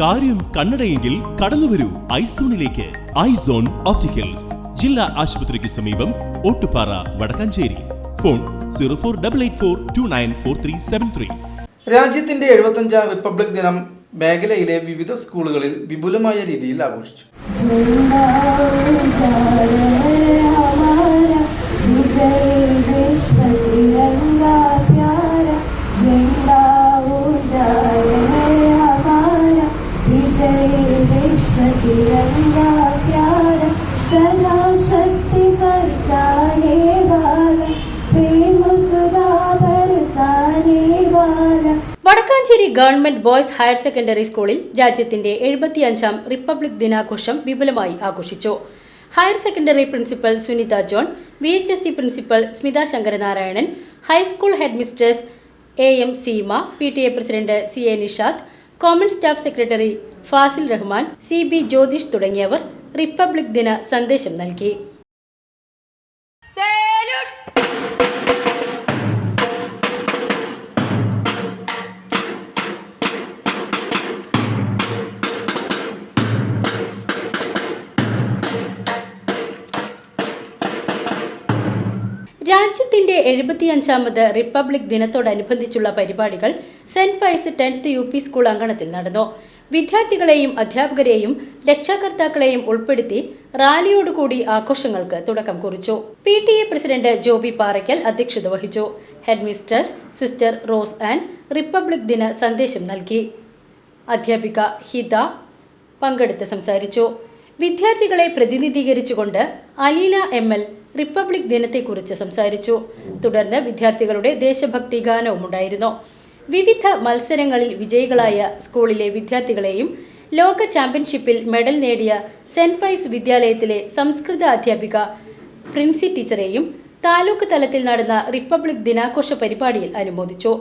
കാര്യം കണ്ണടയെങ്കിൽ കടന്നുവരൂ ഐസോണിലേക്ക്. Eyes on opticals. ജില്ലാ ആശുപത്രിക്ക് സമീപം Ottupara Vadakkanchery. Phone zero four double eight four two nine four three seven three. രാജ്യത്തിന്റെ എഴുപത്തഞ്ചാം റിപ്പബ്ലിക് ദിനം മേഖലയിലെ വിവിധ സ്കൂളുകളിൽ വിപുലമായ രീതിയിൽ ആഘോഷിച്ചു. Vadakkanchery government boys higher secondary സ്കൂളിൽ രാജ്യത്തിന്റെ എഴുപത്തിയഞ്ചാം റിപ്പബ്ലിക് ദിനാഘോഷം വിപുലമായി ആഘോഷിച്ചു. Higher secondary principal Sunitha John V H S C principal Smitha Sankaranarayanan high school head mistress A M Seema P T A president C A Nishad common staff secretary Fasil Rahman C B Jyothish തുടങ്ങിയവർ republic ദിന സന്ദേശം നൽകി. രാജ്യത്തിന്റെ എഴുപത്തിയഞ്ചാമത് republic ദിനത്തോടനുബന്ധിച്ചുള്ള പരിപാടികൾ saint Pius tenth U P school അങ്കണത്തിൽ നടന്നു. വിദ്യാർത്ഥികളെയും അധ്യാപകരെയും രക്ഷാകർത്താക്കളെയും ഉൾപ്പെടുത്തി റാലിയോടുകൂടി ആഘോഷങ്ങൾക്ക് തുടക്കം കുറിച്ചു. P T A president Joby Parackal അധ്യക്ഷത വഹിച്ചു. Headmistress sister Rose Ann republic ദിന സന്ദേശം നൽകി. അധ്യാപിക ഹിത പങ്കെടുത്ത് സംസാരിച്ചു. വിദ്യാർത്ഥികളെ പ്രതിനിധീകരിച്ചുകൊണ്ട് അലീന എം എൽ റിപ്പബ്ലിക് ദിനത്തെക്കുറിച്ച് സംസാരിച്ചു. തുടർന്ന് വിദ്യാർത്ഥികളുടെ ദേശഭക്തി ഗാനവും ഉണ്ടായിരുന്നു വിവിധ മത്സരങ്ങളിൽ വിജയികളായ സ്കൂളിലെ വിദ്യാർത്ഥികളെയും ലോക ചാമ്പ്യൻഷിപ്പിൽ മെഡൽ നേടിയ സെന്റ് പൈസ് വിദ്യാലയത്തിലെ സംസ്കൃത അധ്യാപിക പ്രിൻസി ടീച്ചറെയും താലൂക്ക് തലത്തിൽ നടന്ന റിപ്പബ്ലിക് ദിനാഘോഷ പരിപാടിയിൽ അനുമോദിച്ചു.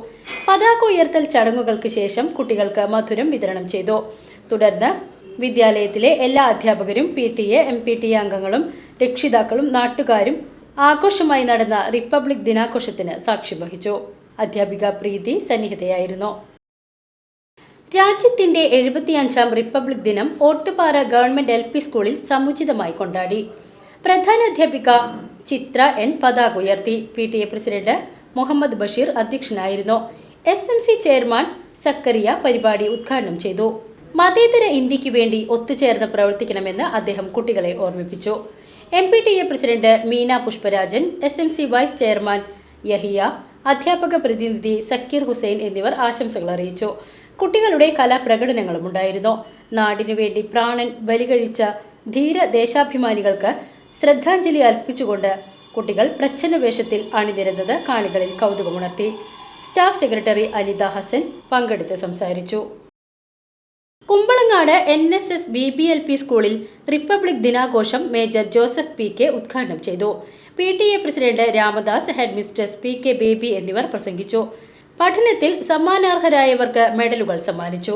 പതാക ഉയർത്തൽ ചടങ്ങുകൾക്ക് ശേഷം കുട്ടികൾക്ക് മധുരം വിതരണം ചെയ്തു. തുടർന്ന് വിദ്യാലയത്തിലെ എല്ലാ അധ്യാപകരും P T A M P T A അംഗങ്ങളും രക്ഷിതാക്കളും നാട്ടുകാരും ആഘോഷമായി നടന്ന റിപ്പബ്ലിക് ദിനാഘോഷത്തിന് സാക്ഷ്യം വഹിച്ചു. അധ്യാപിക പ്രീതി സന്നിഹിതയായിരുന്നു. രാജ്യത്തിന്റെ എഴുപത്തിയഞ്ചാം റിപ്പബ്ലിക് ദിനം ഓട്ടുപാറ ഗവൺമെന്റ് എൽ പി സ്കൂളിൽ സമുചിതമായി കൊണ്ടാടി. പ്രധാന അധ്യാപിക ചിത്ര എൻ പതാക ഉയർത്തി. P T A president Muhammad Basheer അധ്യക്ഷനായിരുന്നു. S M C chairman Zakariya പരിപാടി ഉദ്ഘാടനം ചെയ്തു. മതേതര ഇന്ത്യയ്ക്ക് വേണ്ടി ഒത്തുചേർന്ന് പ്രവർത്തിക്കണമെന്ന് അദ്ദേഹം കുട്ടികളെ ഓർമ്മിപ്പിച്ചു. M P T A president Meena Pushparajan S M C vice chairman Yahiya അധ്യാപക പ്രതിനിധി സക്കീർ ഹുസൈൻ എന്നിവർ ആശംസകൾ അറിയിച്ചു. കുട്ടികളുടെ കലാപ്രകടനങ്ങളും ഉണ്ടായിരുന്നു. നാടിനു വേണ്ടി പ്രാണൻ ബലികഴിച്ച ധീര ദേശാഭിമാനികൾക്ക് ശ്രദ്ധാഞ്ജലി അർപ്പിച്ചുകൊണ്ട് കുട്ടികൾ പ്രച്ഛന്ന വേഷത്തിൽ അണിനിരുന്നത് കാണികളിൽ കൗതുകമുണർത്തി. സ്റ്റാഫ് സെക്രട്ടറി അനിത ഹസൻ പങ്കെടുത്ത് സംസാരിച്ചു. Kumbalangad N S S B B L P സ്കൂളിൽ റിപ്പബ്ലിക് ദിനാഘോഷം മേജർ ജോസഫ് പി കെ ഉദ്ഘാടനം ചെയ്തു. P T A president Ramadas head mistress P K Baby എന്നിവർ പ്രസംഗിച്ചു. പഠനത്തിൽ സമ്മാനാർഹരായവർക്ക് മെഡലുകൾ സമ്മാനിച്ചു.